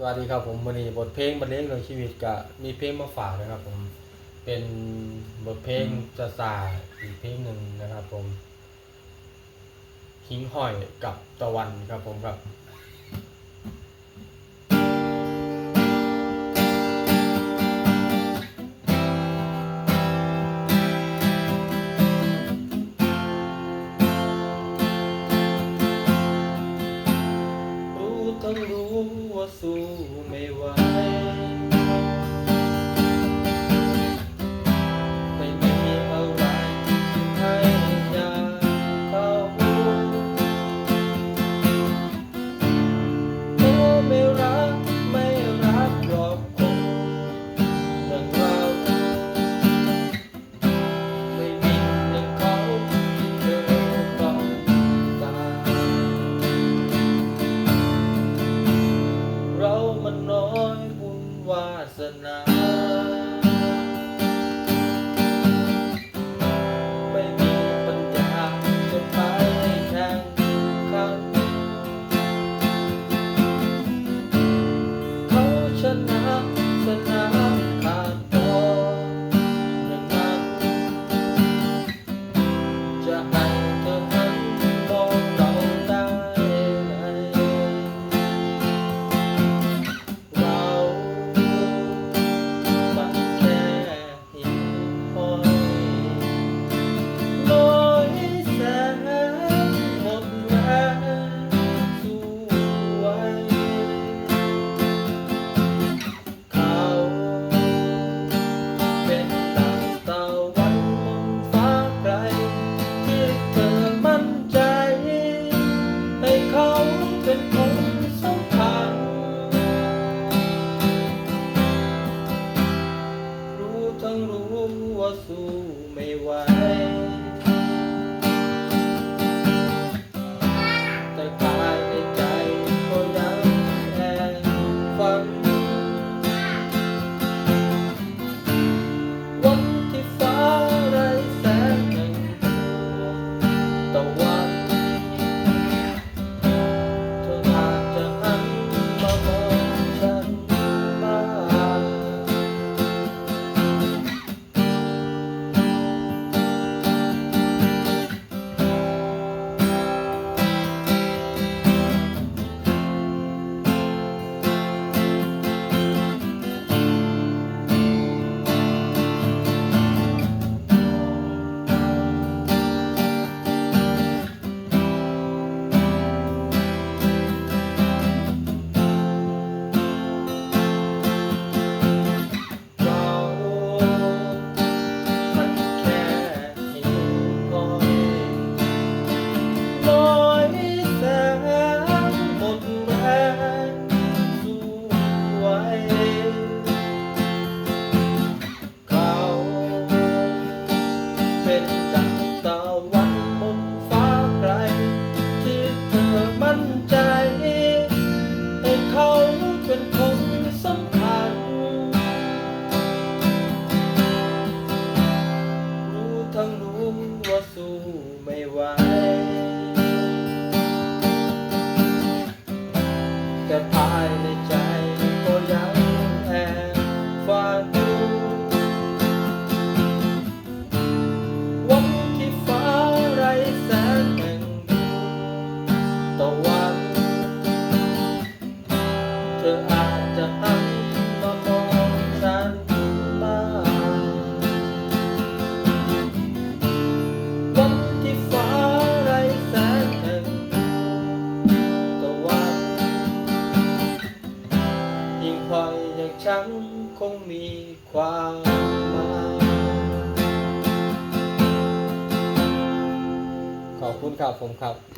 สวัสดีครับผมวันนี้บทเพลงบรรเลงเรื่องชีวิตก็มีเพลงมาฝากนะครับ ผมเป็นบทเพลงจะสาอีกเพลงหนึ่งนะครับ ผมหิงห้อยกับตะวันครับผมครับ so na ว่าสู้ไม่ไหว ทั้งรู้ว่าสู้ไม่ไหวแต่ภายในใจ คงมีความหมายขอบคุณครับผมครับ